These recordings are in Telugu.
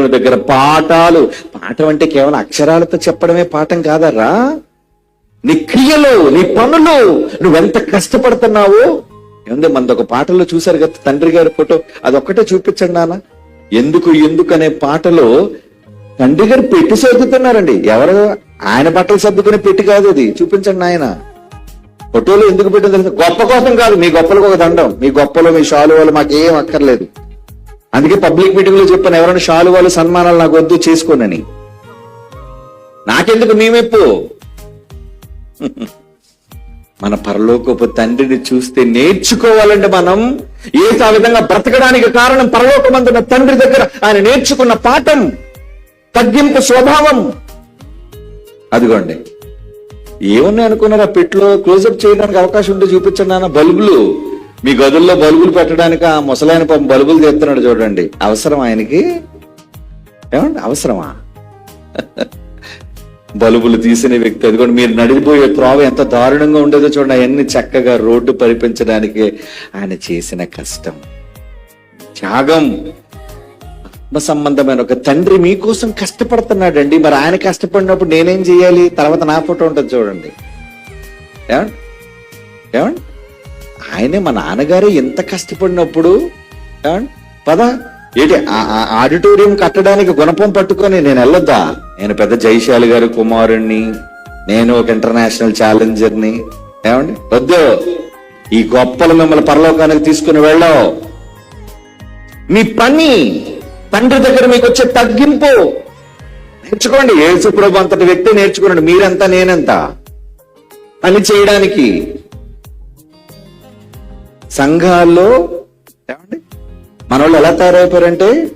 దేవుని దగ్గర పాఠాలు. పాఠం అంటే కేవలం అక్షరాలతో చెప్పడమే పాఠం కాదరా? నీ క్రియలు నీ పనులు నువ్వెంత కష్టపడుతున్నావు? ఏముంది మనది ఒక పాటలో చూశారు కదా తండ్రి గారి ఫోటో? అదొక్కటే చూపించండి నాన్న. ఎందుకు ఎందుకు అనే పాటలో తండ్రి గారు పెట్టి సర్దుతున్నారండి. ఎవరు? ఆయన బట్టలు సర్దుకునే పెట్టి కాదు అది. చూపించండి ఆయన ఫోటోలు ఎందుకు పెట్టింది గొప్ప కోసం కాదు మీ గొప్పలకు ఒక దండం. మీ గొప్పలో మీ షాలు వాళ్ళు మాకేం అక్కర్లేదు. అందుకే పబ్లిక్ మీటింగ్లో చెప్పాను ఎవరైనా షాలు వాళ్ళు సన్మానాలు నాకు వద్దు చేసుకోనని. నాకెందుకు మేమెప్పు? మన పరలోకపు తండ్రిని చూస్తే నేర్చుకోవాలంటే మనం ఏ ఆ విధంగా బ్రతకడానికి కారణం పరలోకమందున్న తండ్రి దగ్గర ఆయన నేర్చుకున్న పాఠం తగ్గింపు స్వభావం. అదిగోండి. ఏమున్నాయి అనుకున్నారా పెట్లో క్లోజప్ చేయడానికి అవకాశం ఉంటే చూపించండి నాన్న బల్బులు. మీ గదుల్లో బల్బులు పెట్టడానికి ఆ ముసలాయన పాపం బల్బులు తెస్తున్నాడు చూడండి. అవసరం ఆయనకి? ఏమండి అవసరమా? బల్బులు తీసిన వ్యక్తి అది కూడా మీరు నడిపోయే త్రోవ ఎంత దారుణంగా ఉండేదో చూడండి. అవన్నీ చక్కగా రోడ్డు పరిపించడానికి ఆయన చేసిన కష్టం. త్యాగం. ఆత్మ సంబంధమైన ఒక తండ్రి మీకోసం కష్టపడుతున్నాడండి. మరి ఆయన కష్టపడినప్పుడు నేనేం చేయాలి? తర్వాత నా ఫోటో ఉంటుంది చూడండి. ఏమండి? ఏమండి? ఆయనే మా నాన్నగారే ఎంత కష్టపడినప్పుడు? ఏమండి పద. ఏంటి ఆడిటోరియం కట్టడానికి గుణపం పట్టుకొని నేను వెళ్ళొద్దా? నేను పెద్ద జైశాలి గారి కుమారుణ్ణి. నేను ఒక ఇంటర్నేషనల్ ఛాలెంజర్ని. ఏమండి? వద్దు. ఈ గొప్పలు మిమ్మల్ని పరలోకానికి తీసుకుని వెళ్ళావు. మీ పని తండ్రి దగ్గర మీకు వచ్చే తగ్గింపు. నేర్చుకోండి. యేసుప్రభు అంతటి వ్యక్తి నేర్చుకోండి మీరెంత నేనెంత? పని చేయడానికి సంఘాల్లో ఏమండి? మన వాళ్ళు ఎలా తయారైపోయారంటే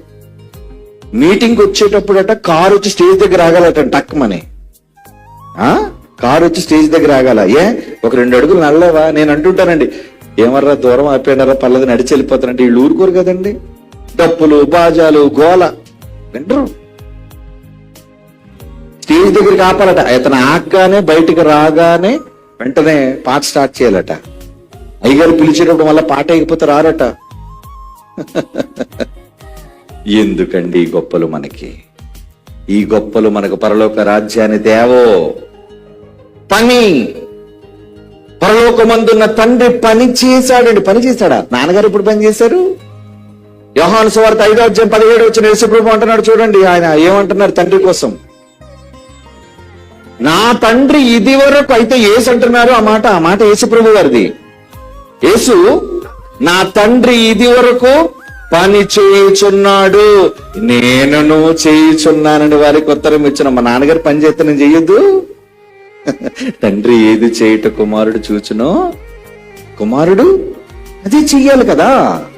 మీటింగ్ వచ్చేటప్పుడట కారు వచ్చి స్టేజ్ దగ్గర ఆగాలట టక్మని. ఆ? కారు వచ్చి స్టేజ్ దగ్గర ఆగాల. ఏ? ఒక రెండు అడుగులు నల్లవా? నేను అంటుంటానండి ఏమర్రా దూరం ఆపేనారా పల్లది నడిచి వెళ్ళిపోతానంటే వీళ్ళు ఊరుకోరు కదండి. డప్పులు బాజాలు గోల వింటరు స్టేజ్ దగ్గరికి ఆపాలట ఇతను ఆగ్గానే బయటికి రాగానే వెంటనే పాట స్టార్ట్ చేయాలట. అయ్యగారు పిలిచేటప్పుడు మళ్ళీ పాట అయిపోతే రారట. ఎందుకండి ఈ గొప్పలు మనకి? ఈ గొప్పలు మనకు పరలోక రాజ్యాన్ని దేవో. పని. పరలోకమందున్న తండ్రి పని చేశాడండి. పని చేశాడా? నాన్నగారు ఇప్పుడు పని చేశారు? యోహాను సువార్త ఐదో అధ్యాయం పదిహేడు వచ్చిన యేసుప్రభు అంటున్నాడు చూడండి. ఆయన ఏమంటున్నారు తండ్రి కోసం? నా తండ్రి ఇది వరకు అయితే ఏసు అంటున్నారు ఆ మాట. ఆ మాట యేసుప్రభు గారిది. యేసు నా తండ్రి ఇది వరకు పని చేయుచున్నాడు. నేనును చేయుచున్నానని వారికి ఉత్తరం ఇచ్చిన మా నాన్నగారు పని చేస్తే నేను చెయ్యొద్దు తండ్రి ఏది చేయుట కుమారుడు చూచునో? కుమారుడు అది చెయ్యాలి కదా.